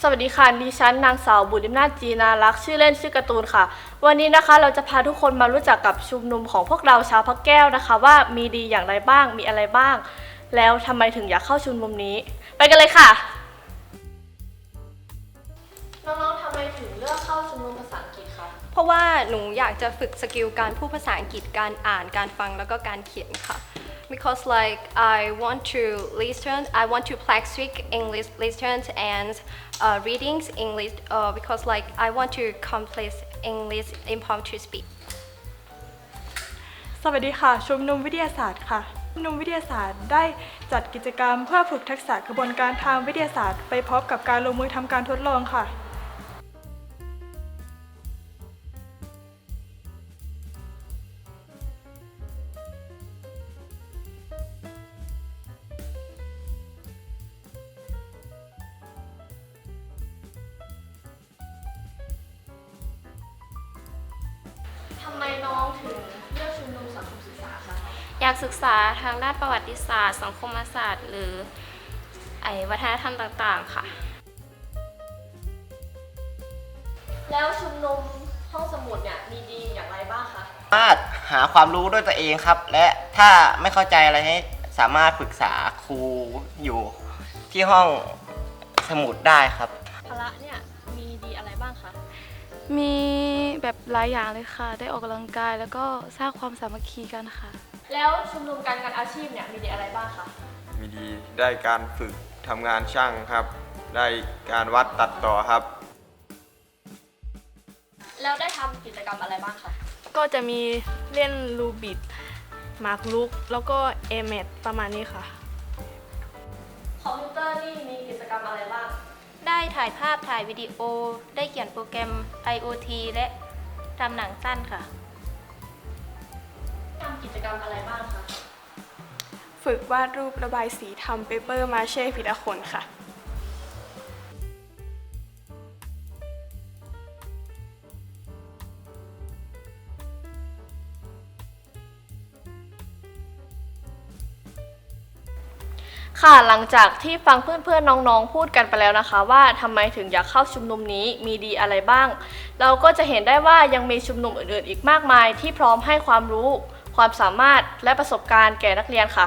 สวัสดีค่ะดิฉันนางสาวบุญลิมนาถจีนารักษ์ชื่อเล่นชื่อการ์ตูนค่ะ วันนี้นะคะเราจะพาทุกคนมารู้จักกับชุมนุมของพวกเราชาวพักแก้วนะคะ ว่ามีดีอย่างไรบ้างมีอะไรบ้าง แล้วทำไมถึงอยากเข้าชุมนุมนี้ ไปกันเลยค่ะ น้องๆทำไมถึงเลือกเข้าชุมนุมภาษาอังกฤษคะเพราะว่าหนูอยากจะฝึกสกิลการพูดภาษาอังกฤษการอ่านการฟังแล้วก็การเขียนค่ะ because like I want to listen I want to practice English listen and uh, readings English uh, because like I want to complete English impromptu speak สวัสดีค่ะ ชุมนุมวิทยาศาสตร์ค่ะ ชุมนุมวิทยาศาสตร์ได้จัดกิจกรรมเพื่อฝึกทักษะกระบวนการทางวิทยาศาสตร์ ไปพร้อมกับการลงมือทำการทดลองค่ะ อยากศึกษาทางด้านประวัติศาสตร์ สังคมศาสตร์ หรือไอวัฒนธรรมต่างๆ ค่ะ แล้วชุมนุมห้องสมุดเนี่ยมีดีอย่างไรบ้างคะ สามารถหาความรู้ด้วยตัวเองครับ และถ้าไม่เข้าใจอะไรให้สามารถปรึกษาครูอยู่ที่ห้องสมุดได้ครับ พละเนี่ยมีดีอะไรบ้างคะ มีแบบหลายอย่างเลยค่ะ ได้ออกกำลังกายแล้วก็สร้างความสามัคคีกันค่ะ แล้วชุมนุมการงานอาชีพเนี่ยมีดีอะไรบ้างคะ มีดีได้การฝึกทำงานช่างครับ ได้การวัดตัดต่อครับ แล้วได้ทำกิจกรรมอะไรบ้างคะ ก็จะมีเล่นรูบิดมาร์กลุก แล้วก็เอเมดประมาณนี้ค่ะ คอมพิวเตอร์นี่มีกิจกรรมอะไรบ้าง ได้ถ่ายภาพถ่ายวิดีโอ ได้เขียนโปรแกรม IoT และทำหนังสั้นค่ะทำ กิจกรรมอะไรบ้างคะ ฝึกวาดรูประบายสีทำเปเปอร์มาเช่พิทาคนค่ะ ค่ะหลังจากที่ฟังเพื่อนๆน้องๆ พูดกันไปแล้วนะคะ ว่าทำไมถึงอยากเข้าชุมนุมนี้มีดีอะไรบ้าง เราก็จะเห็นได้ว่ายังมีชุมนุมอื่นๆ อีกมากมายที่พร้อมให้ความรู้ ความสามารถและประสบการณ์แก่นักเรียนค่ะ